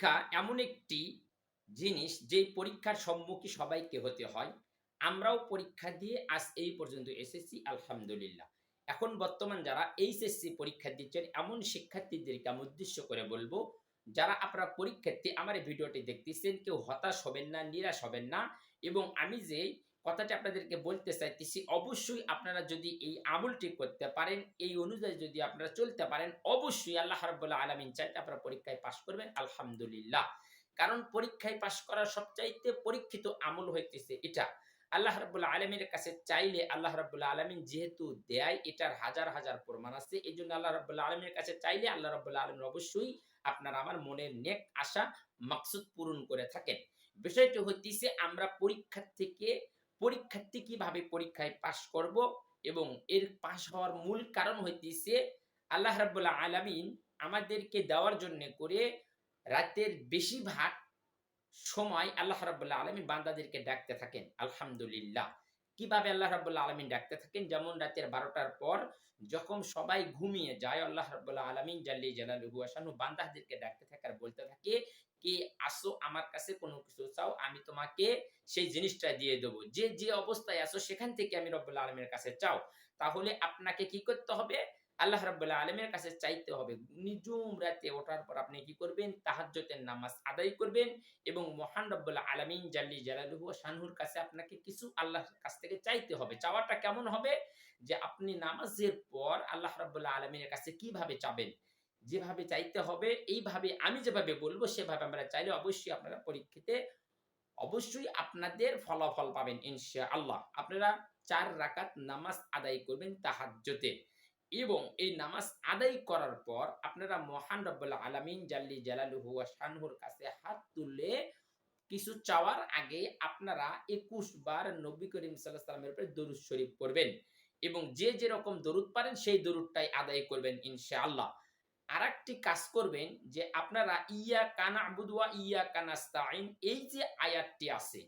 পরীক্ষা এমন একটি জিনিস যেই পরীক্ষার সম্মুখীন সবাইকে হতে হয়। আমরাও পরীক্ষা দিয়ে আজ এই পর্যন্ত এসেছি, আলহামদুলিল্লাহ। এখন বর্তমান যারা এইচএসসি পরীক্ষা দিচ্ছেন, এমন শিক্ষার্থীদেরকে আমি উদ্দেশ্য করে বলব, যারা আপনারা পরীক্ষার্থী, আমার ভিডিওটি দেখতেছেন, কেউ হতাশ হবেন না, নিরাশ হবেন না। এবং আমি যে কথাটি আপনাদেরকে বলতে চাইতেছি, অবশ্যই আপনারা যদি এই আমলটি করতে পারেন, এই অনুযায়ী যদি আপনারা চলতে পারেন, অবশ্যই আল্লাহ রাব্বুল্লাহ আলামিন চাইতে আপনারা পরীক্ষায় পাশ করবেন, আলহামদুলিল্লাহ। কারণ পরীক্ষায় পাশ করার সবচাইতে পরীক্ষিত আমল হইতেছে এটা। আল্লাহ রাব্বুল্লাহ আলমীর কাছে চাইলে আল্লাহ রাব্বুল্লাহ আলমিন যেহেতু দেয়, এটার হাজার হাজার প্রমাণ আছে। এই জন্য আল্লাহ রাব্বুল্লাহ আলমীর কাছে চাইলে আল্লাহ রাব্বুল্লাহ আলমিন অবশ্যই আপনার আমার মনের নেক আশা, মাকসুদ পূরণ করে থাকেন। বিষয়টি হইতেছে আমরা পরীক্ষা থেকে পরীক্ষার্থী কীভাবে পরীক্ষায় পাশ করব এবং এর পাশ হওয়ার মূল কারণ হইতেছে আল্লাহ রাব্বুল্লাহ আলামিন আমাদেরকে দেওয়ার জন্য করে রাতের বেশিরভাগ সময় আল্লাহ রাব্বুল্লাহ আলামিন বান্দাদেরকে ডাকতে থাকেন। আলহামদুলিল্লাহ। কীভাবে আল্লাহ রাব্বুল্লাহ আলামিন ডাকতে থাকেন? যেমন রাতের বারোটার পর যখন সবাই ঘুমিয়ে যায়, আল্লাহ রাব্বুল্লাহ আলামিন জাল্লি জালালুহু আসানু বান্দাদেরকে ডাকতে থাকে আর বলতে থাকে কে আসো আমার কাছে কোনো কিছু চাও, আমি তোমাকে সেই জিনিসটা দিয়ে দেবো। যে যে অবস্থায় আসো সেখান থেকে আমি রব্বুল্লাহ আলমের কাছে চাও। তাহলে আপনাকে কি করতে হবে? আল্লাহ রাব্বুল্লাহ আলমের কাছে চাইতে হবে। নিজুম রাতে ওঠার পর আপনি কি করবেন? তাহাজ্জতের নামাজ আদায় করবেন এবং মহান রব্বুল্লাহ আলমিন জাল্লি জালালুহু শানহুর কাছে আপনাকে কিছু আল্লাহর কাছ থেকে চাইতে হবে। চাওয়াটা কেমন হবে? যে আপনি নামাজের পর আল্লাহ রাব্বুল্লাহ আলমিনের কাছে কীভাবে চাবেন? যেভাবে চাইতে হবে, এইভাবে আমি যেভাবে বলব, সেভাবে আমরা চাইলে অবশ্যই আপনারা পরীক্ষাতে অবশ্যই আপনাদের ফলাফল পাবেন ইনশা আল্লাহ আপনারা চার রাকাত নামাজ আদায় করবেন তাহাজ্জতে এবং এই নামাজ আদায় করার পর আপনারা মহান রব্বুল্লাহ আলামিন জাল্লি জালালুহু শানহুর কাছে হাত তুলে কিছু চাওয়ার আগে আপনারা একুশ বার নবী করিম সাল্লাহ সাল্লামের উপরে দরুদ শরীফ পড়বেন এবং যে যেরকম দরুদ পারেন, সেই দরুদটাই আদায় করবেন ইনশা আল্লাহ আর একটি কাজ করবেন যে আপনারা ইয়া কানা আবুদুয়া ইয়া কানাস্তাইন এই যে আয়াতটি আছে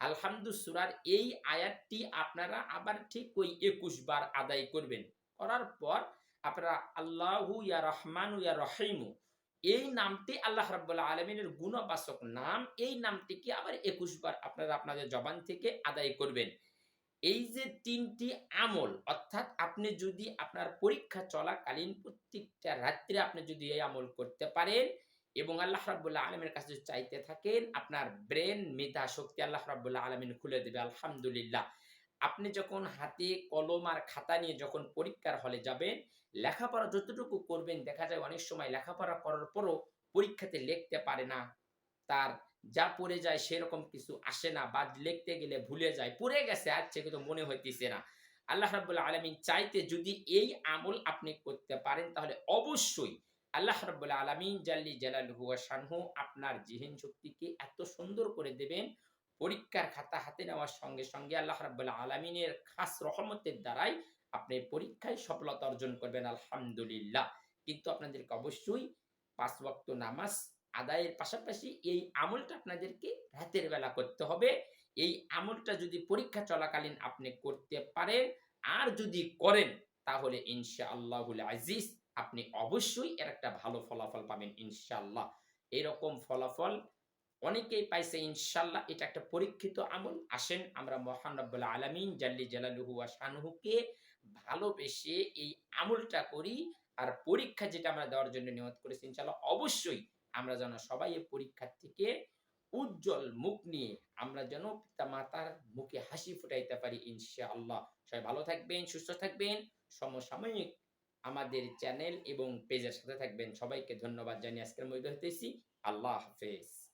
আলহামদু সুরার এই আয়াতটি আপনারা আবার ঠিক ওই একুশ বার আদায় করবেন। করার পর আপনারা আল্লাহু ইয়া রহমানু ইয়া রহিমু, এই নামটি আল্লাহ রাব্বুল্লাহ আলমিনের গুণবাচক নাম, এই নামটিকে আবার একুশ বার আপনারা আপনাদের জবান থেকে আদায় করবেন। এই যে তিনটি আমল, অর্থাৎ আপনি যদি আপনার পরীক্ষা চলাকালীন প্রত্যেকটা রাত্রে আপনি যদি এই আমল করতে পারেন এবং আল্লাহ রাব্বুল্লাহ আলমের কাছে চাইতে থাকেন, আপনার ব্রেন মেধা শক্তি আল্লাহ রাবুল্লাহ আলমিন খুলে দেবে, আলহামদুলিল্লাহ। আপনি যখন হাতে কলম আর খাতা নিয়ে যখন পরীক্ষার হলে যাবেন, লেখাপড়া যতটুকু করবেন, দেখা যায় অনেক সময় লেখাপড়া করার পরও পরীক্ষাতে লিখতে পারে না। তার যা পড়ে যায় সেরকম কিছু আসে না বা লিখতে গেলে ভুলে যায়, পড়ে গেছে আছে কিন্তু মনে হইতেছে না। আল্লাহ রাবুল্লাহ আলমিন চাইতে যদি এই আমল আপনি করতে পারেন, তাহলে অবশ্যই আল্লাহ রাবুল্লাহ আলমিন জাল্লি জালালহু শানহু আপনার জিহিন শক্তিকে এত সুন্দর করে দেবেন, পরীক্ষার খাতা হাতে নেওয়ার সঙ্গে সঙ্গে আল্লাহ রাবুল্লাহ আলমিনের খাস রহমতের দ্বারাই আপনি পরীক্ষায় সফলতা অর্জন করবেন, আলহামদুলিল্লাহ। কিন্তু আপনাদেরকে অবশ্যই পাঁচ ওয়াক্ত নামাজ আদায়ের পাশাপাশি এই আমলটা আপনাদেরকে রাতের বেলা করতে হবে। এই আমলটা যদি পরীক্ষা চলাকালীন আপনি করতে পারেন আর যদি করেন, তাহলে ইনশা আল্লাহুল আজিজ আপনি অবশ্যই এর একটা ভালো ফলাফল পাবেন ইনশাআল্লাহ। এরকম ফলাফল অনেকেই পাইছে ইনশাল্লাহ এটা একটা পরীক্ষিত আমল। আসেন আমরা মহান রব্বুল্লাহ আলমিন জাল্লি জালালুহু ওয়া শানহুকে ভালোবেসে এই আমলটা করি আর পরীক্ষা যেটা আমরা দেওয়ার জন্য নিয়ত করেছি ইনশাল্লাহ অবশ্যই আমরা যেন সবাই এই পরীক্ষার থেকে উজ্জ্বল মুখ নিয়ে আমরা যেন পিতা মাতার মুখে হাসি ফুটাইতে পারি ইনশা আল্লাহ সবাই ভালো থাকবেন, সুস্থ থাকবেন, সমসাময়িক আমাদের চ্যানেল এবং পেজের সাথে থাকবেন। সবাইকে ধন্যবাদ জানিয়ে আজকের মধ্যে হতেছি আল্লাহ হাফেজ।